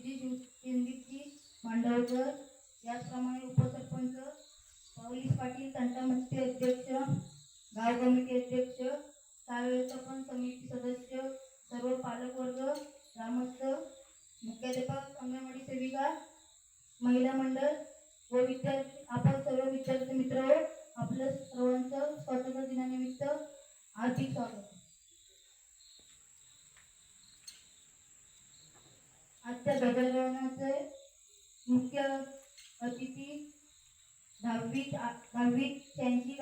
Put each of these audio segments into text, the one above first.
संदीपजी शिव मांडवकर याचप्रमाणे उपसरपंच पवलीस पाटील तंटामुक्ती अध्यक्ष गाव कमिटी अध्यक्ष शाळा समिती सदस्य सर्व पालकवर्ग ग्रामस्थ मुख्याध्यापक अंगणवाडी सेविका महिला मंडळ व विद्यार्थी आपण सर्व विद्यार्थी मित्र आपलं सर्वांचं स्वातंत्र्य दिनानिमित्त हार्दिक स्वागत. आजच्या ध्वजारोहणाचे मुख्य अतिथी दहावीत दहावी त्यांची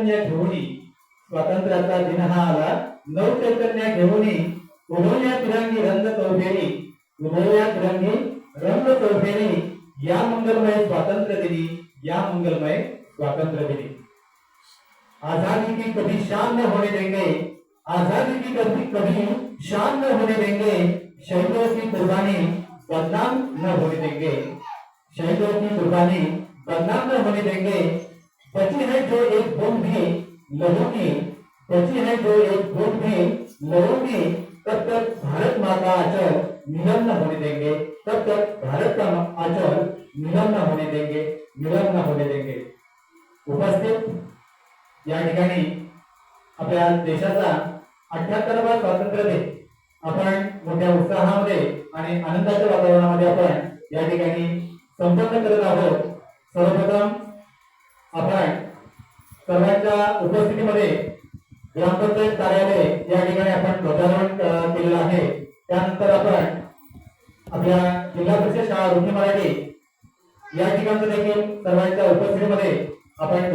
चैतन्य घेऊनी, स्वातंत्र्याचा दिन आला. नव चैतन्य घेऊनी उभवल्या तिरंगी रंग चौफेरी उभवल्या तिरंगी रंग चौफेरी या मंगलमय स्वातंत्र्य दिनी या मंगलमय स्वातंत्र्य दिनी आज़ादी की कभी शान न होने देंगे आज़ादी की कभी कभी शान न होने देंगे, शहीदों की कुर्बानी बदनाम न होने देंगे. शहीदों की कुर्बानी बदनाम न होने देंगे बची है जो एक बूंद भी लहू की है जो एक बूंद भी लहू की तब तक भारत माता अचल मिलन न होने देंगे. तब तक भारत का अचल मिलन न होने देंगे मिलन न होने देंगे. उपस्थित या ठिकाणी आपल्या देशाचा अठ्याहत्तरावा स्वातंत्र्य दिन आपण मोठ्या उत्साहामध्ये आणि आनंदाच्या वातावरणामध्ये आपण या ठिकाणी संपन्न करत आहोत. सर्वप्रथम आपण सर्वांच्या उपस्थितीमध्ये ग्रामपंचायत कार्यालय या ठिकाणी आपण ध्वजारोहण केलेलं आहे. त्यानंतर आपण आपल्या जिल्हा परिषद शाळा रुग्ण मराठी या ठिकाणचं देखील सर्वांच्या उपस्थितीमध्ये आपण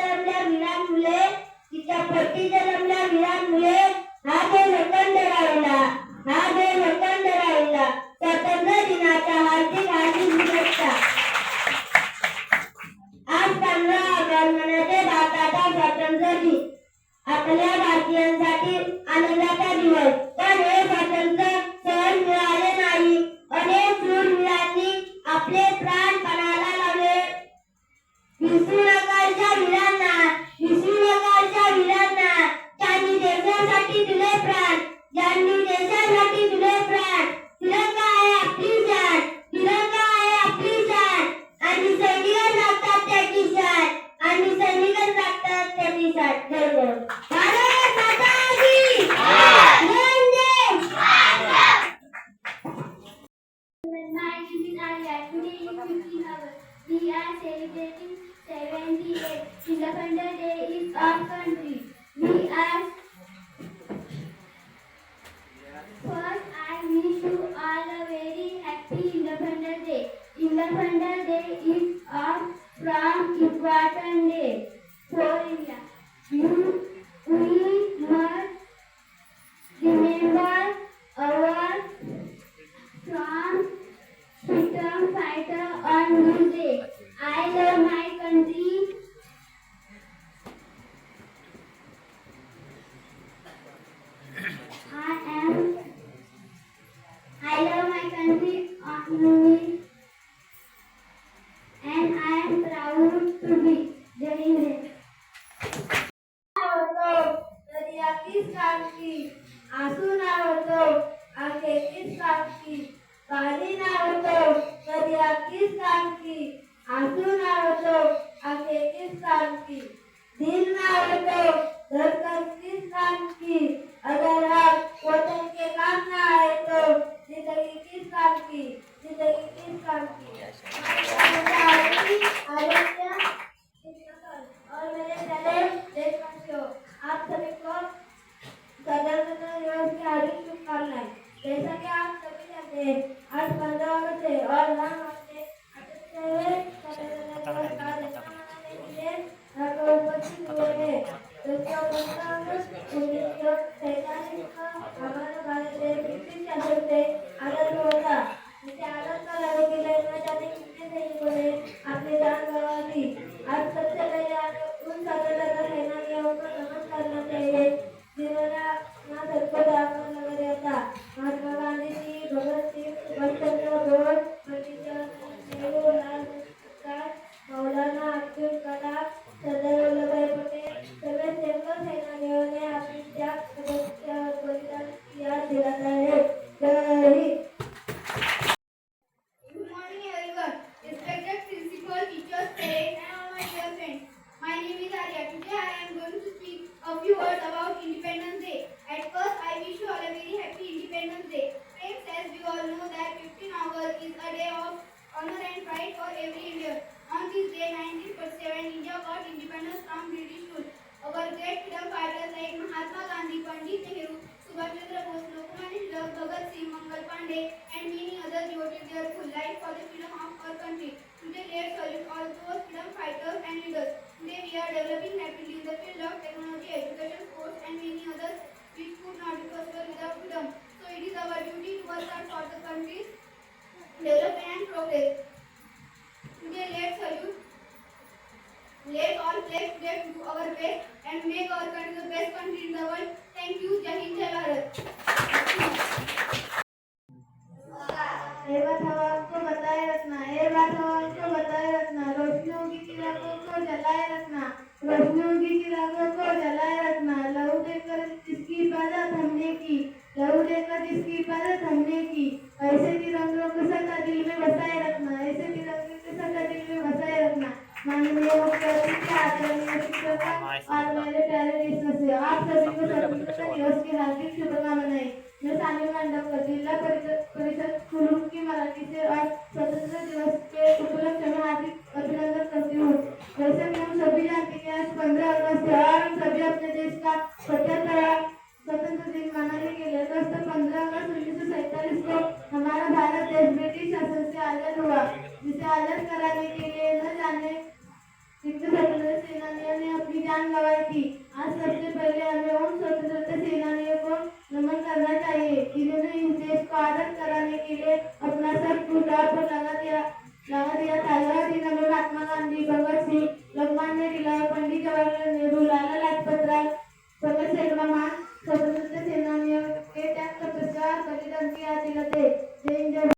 जन्मल्या पोटी मुले तिच्या पती जन्मल्या वीरांमुळे हा जो लोकांड राहिला हा जो लोकांड राहिला स्वातंत्र्य दिनाचा back and day. Sorry. कापकी आसू नावतो अखेकीच कापकी बाली नावतो किस अक्कीच कापकी आसू नावतो अखेकीच कापकी दिल नावतो धडकनकीच कापकी अगर आप वतन के काम ना आए तो जिंदगी किस काम की जिंदगी किस काम की और मेरे चले देशवासियों आप सभी को प्रधानमंत्री रोजगार स्वीकारना जैसा कि आप सभी जानते हैं आज पंद्रह developing rapidly the field of technology, education, sports, and many others which could not be possible without freedom. So it is our duty to work hard for the country's development and progress. Today, let's salute. Let all play today do our best and make our country the best country in the world. Thank you, Jai Hind, Jai Bharat. ये बात हमको बताए रखना ये बात हमको बताए रखना